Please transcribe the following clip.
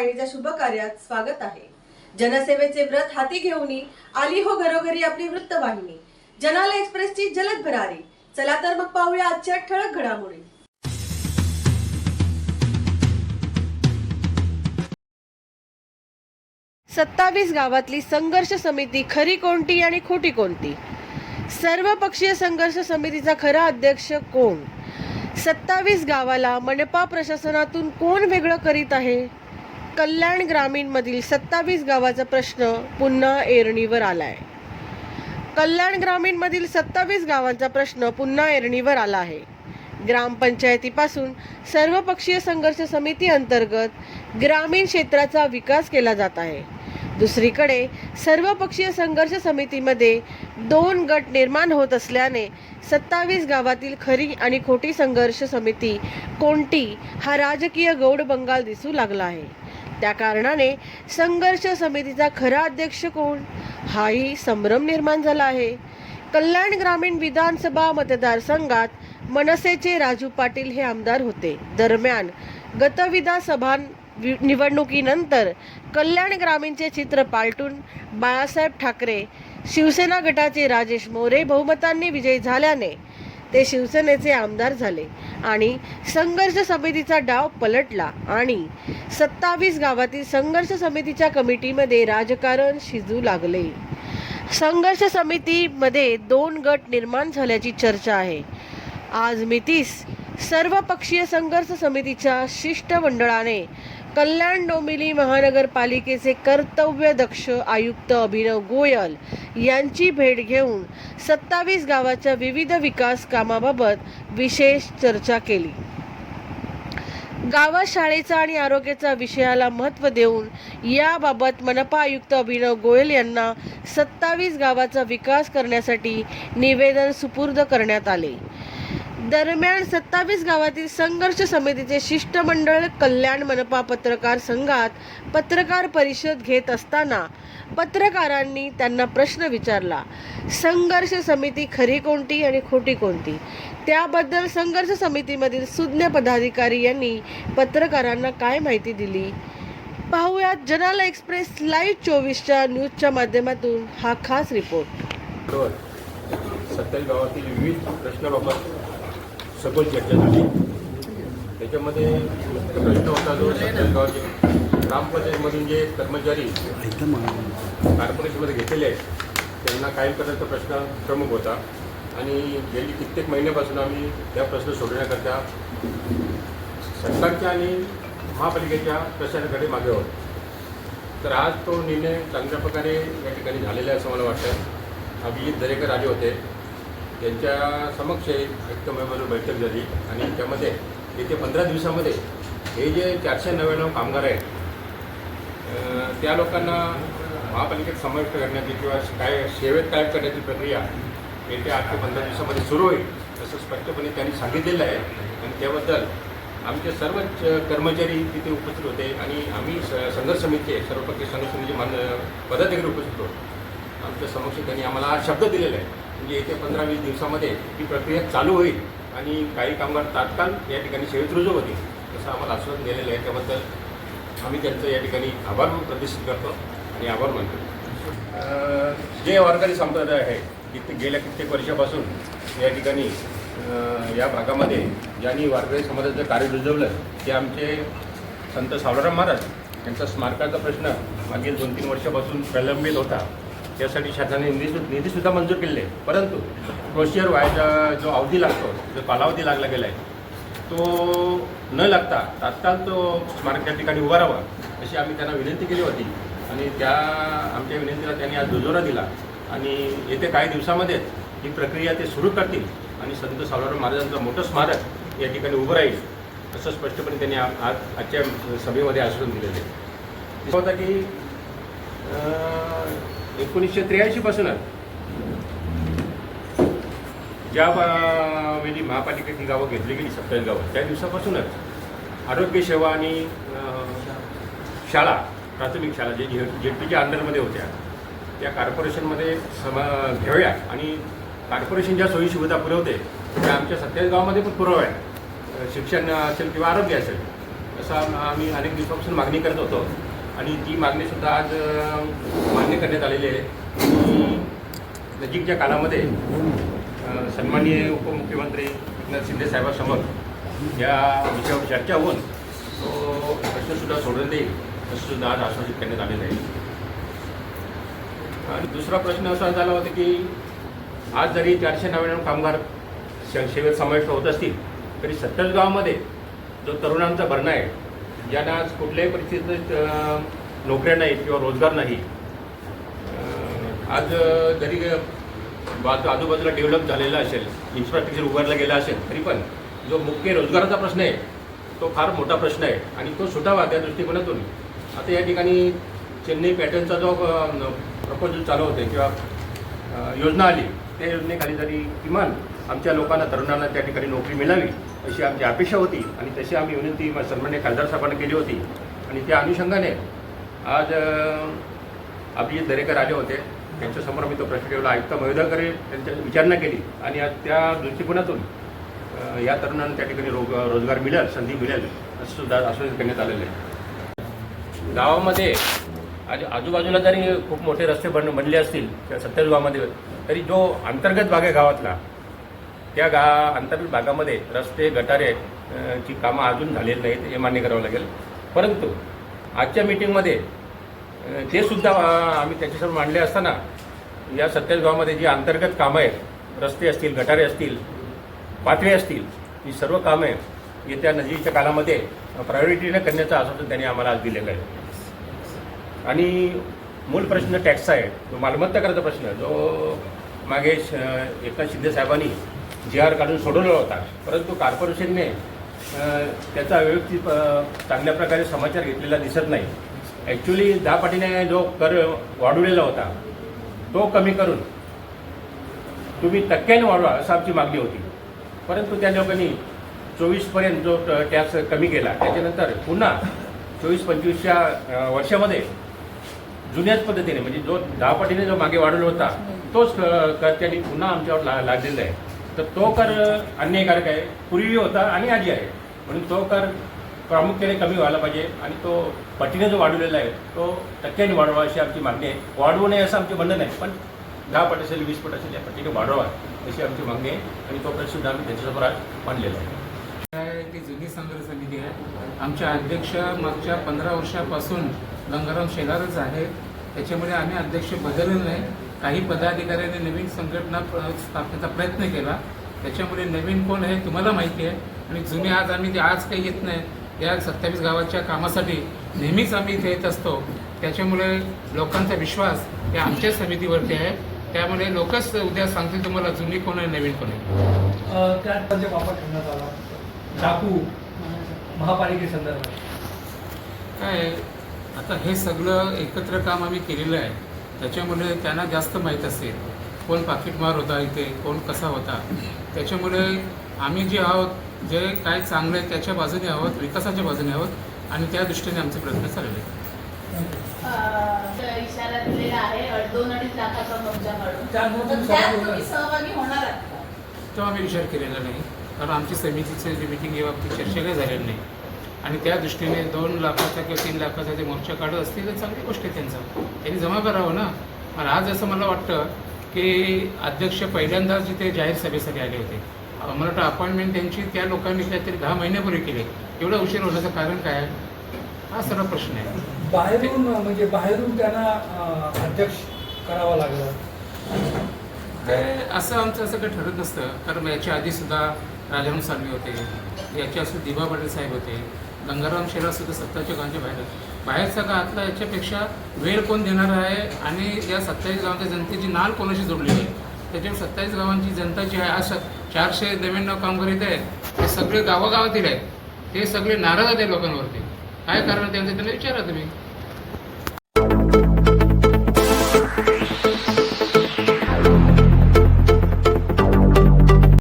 वाहिनीच्या शुभ कार्यात स्वागत आहे. जनसेवेचे व्रत हाती घेऊन आली हो घरोघरी आपली वृत्तवाहिनी जनाला एक्सप्रेसची जलद भरारी. चला तर मग पाहूया आजच्या ठळक घडामोडी. सत्तावीस गावातली संघर्ष समिती खरी कोणती आणि खोटी कोणती? सर्व पक्षीय संघर्ष समितीचा खरा अध्यक्ष कोण? सत्तावीस गावाला मनपा प्रशासनातून कोण वेगळं करीत आहे? कल्याण ग्रामीणमधील सत्तावीस गावाचा प्रश्न पुन्हा एरणीवर आलाय. कल्याण ग्रामीणमधील सत्तावीस गावांचा प्रश्न पुन्हा एरणीवर आला आहे. ग्रामपंचायतीपासून सर्वपक्षीय संघर्ष समिती अंतर्गत ग्रामीण क्षेत्राचा विकास केला जात आहे. दुसरीकडे सर्वपक्षीय संघर्ष समितीमध्ये दोन गट निर्माण होत असल्याने सत्तावीस गावातील खरी आणि खोटी संघर्ष समिती कोणती हा राजकीय गौड बंगाल दिसू लागला आहे. त्या कारणाने संघर्ष समितीचा खरा अध्यक्ष कोण? हाही संभ्रम निर्माण झाला आहे. कल्याण ग्रामीण विधानसभा मतदारसंघात मनसेचे राजू पाटील हे आमदार होते. दरम्यान गतविधानसभा वि- निवडणुकीनंतर कल्याण ग्रामीणचे चित्र पालटून बाळासाहेब ठाकरे शिवसेना गटाचे राजेश मोरे बहुमतांनी विजयी झाल्याने ते शिवसेनेचे आमदार झाले आणि संघर्ष समितीचा डाव पलटला आणि सत्तावीस गावातील संघर्ष समितीच्या कमिटीमध्ये राजकारण शिजू लागले. संघर्ष समितीमध्ये दोन गट निर्माण झाल्याची चर्चा आहे. आज मितीस सर्वपक्षीय संघर्ष समितीच्या शिष्टमंडळाने कल्याण डोंबिवली महानगरपालिकेचे कर्तव्यदक्ष आयुक्त अभिनव गोयल यांची भेट घेऊन सत्तावीस गावाच्या विविध विकास कामाबाबत विशेष चर्चा केली. गावात शाळेचा आणि आरोग्याचा विषयाला महत्त्व देऊन याबाबत मनपा आयुक्त अभिनव गोयल यांना सत्तावीस गावाचा विकास करण्यासाठी निवेदन सुपूर्द करण्यात आले. दरम्यान सत्तावीस गावातील संघर्ष समितीचे शिष्टमंडळ कल्याण मनपा पत्रकार संघात पत्रकार परिषद घेत असताना पत्रकारांनी त्यांना प्रश्न विचारला संघर्ष समिती खरी कोणती आणि खोटी कोणती? त्याबद्दल संघर्ष समितीमधील सुज्ञ पदाधिकारी यांनी पत्रकारांना काय माहिती दिली? पाहूयात जनाला एक्सप्रेस लाईव्ह चोवीसच्या न्यूजच्या माध्यमातून हा खास रिपोर्ट. सत्तावीस गावातील विविध प्रश्नाबाबत सखोल चर्चा झाली त्याच्यामध्ये मुख्य प्रश्न होता जो सत्तावीस गावाचे ग्रामपंचायतमधून जे कर्मचारी कॉर्पोरेशनमध्ये घेतलेले आहेत त्यांना कायम करण्याचा प्रश्न प्रमुख होता. आणि गेली कित्येक महिन्यापासून आम्ही त्या प्रश्न सोडवण्याकरता सरकारच्या आणि महापालिकेच्या प्रशासनाकडे मागे आहोत. तर आज तो निर्णय चांगल्या प्रकारे या ठिकाणी झालेला आहे असं मला वाटतं अभिजित दरेकर आले होते. त्यांच्या समक्ष एक बैठक झाली आणि त्यामध्ये येत्या पंधरा दिवसामध्ये हे जे चारशे नव्याण्णव कामगार आहेत त्या लोकांना महापालिकेत समाविष्ट करण्याची किंवा काय सेवेत कायम करण्याची प्रक्रिया येत्या आठ ते पंधरा दिवसामध्ये सुरू होईल असं स्पष्टपणे त्यांनी सांगितलेलं आहे. आणि त्याबद्दल आमचे सर्वच कर्मचारी तिथे उपस्थित होते आणि आम्ही स संघर्ष समितीचे सर्वपक्षीय संघर्ष समितीचे मान पदाधिकारी उपस्थित होतो. आमच्या समक्ष त्यांनी आम्हाला आज शब्द दिलेला आहे. म्हणजे येत्या पंधरा वीस दिवसामध्ये ही प्रक्रिया चालू होईल आणि काही कामगार तात्काळ या ठिकाणी सेवेत रुजू होतील तसं आम्हाला आश्वासन दिलेलं आहे. त्याबद्दल आम्ही त्यांचं या ठिकाणी आभार प्रदर्शित करतो आणि आभार मानतो. जे वारकरी संप्रदाय आहे कित्येक गेल्या कित्येक वर्षापासून या ठिकाणी या भागामध्ये ज्यांनी वारकरी समाजाचं कार्य रुजवलं ते आमचे संत सावळाराम महाराज यांचा स्मारकाचा प्रश्न मागील दोन तीन वर्षापासून प्रलंबित होता. त्यासाठी शासनाने निधी निधीसुद्धा मंजूर केलेले आहे. परंतु क्रोशियर व्हायचा जो अवधी लागतो जो कालावधी लागला गेला आहे तो न लागता तात्काळ तो स्मारक त्या ठिकाणी उभारावा अशी आम्ही त्यांना विनंती केली होती. आणि त्या आमच्या विनंतीला त्यांनी आज दुजोरा दिला. आणि येत्या काही दिवसामध्येच ही प्रक्रिया ते सुरू करतील आणि संत सावराम महाराजांचं मोठं स्मारक या ठिकाणी उभं राहील असं स्पष्टपणे त्यांनी आज आजच्या सभेमध्ये आश्वासन दिलेलं आहे. होता की एकोणीसशे त्र्याऐंशीपासूनच ज्या बा- वेळी महापालिकेत गावं घेतली गेली सत्तावीस गावं त्या दिवसापासूनच आरोग्य सेवा आणि शाळा प्राथमिक शाळा जे जे पीच्या अंडरमध्ये होत्या त्या कॉर्पोरेशनमध्ये समा घ्याव्या आणि कॉर्पोरेशन ज्या सोयी सुविधा पुरवते त्या आमच्या सत्तावीस गावामध्ये पण पुरवाव्या. शिक्षण असेल किंवा आरोग्य असेल असं आम्ही अनेक दिवसापासून मागणी करत होतो. आणि ती मागणीसुद्धा आज मान्य करण्यात आलेली आहे. नजीकच्या काळामध्ये सन्माननीय उपमुख्यमंत्री एकनाथ शिंदे साहेबांसमोर या विषयावर चर्चा होऊन तो प्रश्नसुद्धा सोडून देईल असंसुद्धा आज आश्वासित करण्यात आलेलं आहे. आणि दुसरा प्रश्न असा झाला होता की आज जरी चारशे नव्याण्णव कामगार सेवेत समाविष्ट होत असतील तरी सत्तर गावामध्ये जो तरुणांचा भरणा आहे ज्यांना आज कुठल्याही परिस्थितीत नोकऱ्या नाहीत किंवा रोजगार नाही. आज जरी बाजू आजूबाजूला डेव्हलप झालेला असेल इन्फ्रास्ट्रक्चर उभारला गेला असेल तरी पण जो मुख्य रोजगाराचा प्रश्न आहे तो फार मोठा प्रश्न आहे आणि तो सुटावा त्या दृष्टिकोनातून. आता या ठिकाणी चेन्नई पॅटर्नचा जो प्रपोजल चालू होते किंवा योजना आली त्या योजनेखाली तरी किमान आमच्या लोकांना तरुणांना त्या ठिकाणी नोकरी मिळावी अशी आमची अपेक्षा होती आणि तशी आम्ही विनंती सन्मान्य खासदार साहेबांना केली होती. आणि त्या अनुषंगाने आज अभिजित दरेकर आले होते. त्यांच्यासमोर आम्ही तो प्रश्न ठेवला. आयुक्त महोदयाकडे त्यांच्या विचारणा केली आणि आज त्या दृष्टिकोनातून या तरुणांना त्या ठिकाणी रोग रोजगार मिळेल संधी मिळेल असं सुद्धा आश्वासित करण्यात आलेलं आहे. गावामध्ये आज आजूबाजूला जरी खूप मोठे रस्ते बन बनले असतील त्या सत्तर गावामध्ये तरी जो अंतर्गत भाग आहे गावातला त्या गा अंतर्गत भागामध्ये रस्ते गटारे ची कामं अजून झालेली नाहीत हे मान्य करावं लागेल. परंतु आजच्या मीटिंगमध्ये ते सुद्धा आम्ही त्याच्यासमोर मांडले असताना या सत्तावीस गावामध्ये जी अंतर्गत कामं आहेत रस्ते असतील गटारे असतील पाथवे असतील ही सर्व कामे येत्या नजीकच्या काळामध्ये प्रायोरिटीने करण्याचं आश्वासन त्यांनी आम्हाला आज दिलेलं आहे. आणि मूळ प्रश्न टॅक्सचा आहे जो मालमत्ता करायचा प्रश्न जो मागे श- एकनाथ शिंदे साहेबांनी जी आर काढून सोडवला होता. परंतु कॉर्पोरेशनने त्याचा व्यवस्थित चांगल्या प्रकारे समाचार घेतलेला दिसत नाही. ॲक्च्युली दहा पाटीने जो कर वाढवलेला होता तो कमी करून तुम्ही टक्क्याने वाढवा असं आमची मागणी होती. परंतु त्या लोकांनी चोवीसपर्यंत जो टॅक्स कमी केला त्याच्यानंतर पुन्हा चोवीस पंचवीसच्या वर्षामध्ये जुन्याच पद्धतीने म्हणजे जो दहा पटीने जो मागे वाढवला होता तोच त्यांनी पुन्हा आमच्यावर ला लागलेला आहे. तर तो कर अन्यायकारक आहे. पूर्वी होता आणि आधी आहे. म्हणून तो कर प्रामुख्याने कमी व्हायला पाहिजे आणि तो पटीने जो वाढवलेला आहे तो टक्क्याने वाढवा अशी आमची मागणी आहे. वाढवू नये असं आमचे म्हणणं नाही पण दहा पट असेल वीस पट असेल या पटीने वाढवा अशी आमची मागणी आहे आणि तो प्रश्न सुद्धा आम्ही त्यांच्यासमोर आज मांडलेला आहे. ती जुनी संघर्ष समिती आहे. आमच्या अध्यक्ष मागच्या पंधरा वर्षापासून गंगाराम शेलारच आहे त्याच्यामुळे आम्ही अध्यक्ष बदलले नाही. काही पदाधिकाऱ्यांनी नवीन संघटना स्थापनेचा प्रयत्न केला. त्याच्यामुळे नवीन कोण आहे तुम्हाला माहिती आहे. आणि जुने आज आम्ही ते आज काही येत नाही या सत्तावीस गावाच्या कामासाठी नेहमीच आम्ही इथे येत असतो. त्याच्यामुळे लोकांचा विश्वास या आमच्या समितीवरती आहे. त्यामुळे लोकच उद्या सांगतील तुम्हाला जुनी कोण आहे नवीन कोण आहे. त्यात म्हणजे वापर करण्यात आला. डाकू महापालिकेसंदर्भात काय आता हे सगळं एकत्र काम आम्ही केलेलं आहे. त्याच्यामुळे त्यांना जास्त माहीत असेल कोण पाकिटमार होता इथे कोण कसा होता. त्याच्यामुळे आम्ही जे आहोत जे काय चांगलं आहे त्याच्या बाजूने आहोत विकासाच्या बाजूने आहोत आणि त्या दृष्टीने आमचे प्रयत्न चालले. आहेत इशारा दिलेला आहे दोन अडीच लाखाचा सहभागी होणार? तो आम्ही विचार केलेला नाही. कारण आमची समितीचे जे मिटिंग या बाबतीत चर्चा काही झालेली नाही. आणि त्या दृष्टीने दोन लाखाचा किंवा तीन लाखाचा जे मोर्चा काढत असतील तर चांगली गोष्ट आहे त्यांचा. त्यांनी जमा करावं ना. आणि आज असं मला वाटतं की अध्यक्ष पहिल्यांदाच जिथे जाहीर सभेसाठी आले होते मला वाटतं अपॉइंटमेंट त्यांची त्या लोकांनी काहीतरी दहा महिन्यापूर्वी केली. एवढा उशीर होण्याचं कारण काय आहे? हा सर्व प्रश्न आहे. बाहेरून म्हणजे बाहेरून त्यांना अध्यक्ष करावा लागला. काय असं आमचं असं काही ठरत नसतं. कारण याच्या आधी सुद्धा राजाराम साळवी होते याच्या दिबा पाटील साहेब होते. गंगाराम शेरा सुद्धा सत्ताच्या गावाच्या बाहेर बाहेरचा का आतला याच्यापेक्षा वेळ कोण देणार आहे आणि या सत्तावीस गावांच्या जनतेची नाल कोणाशी जोडलेली आहे? त्याच्यावर सत्तावीस गावांची जनता जी आहे आज चारशे नव्याण्णव कामगार इथे आहेत ते सगळे गावागावातील आहेत. ते सगळे नाराज आहेत लोकांवरती. काय कारण त्यांचं? त्यांना विचारा तुम्ही.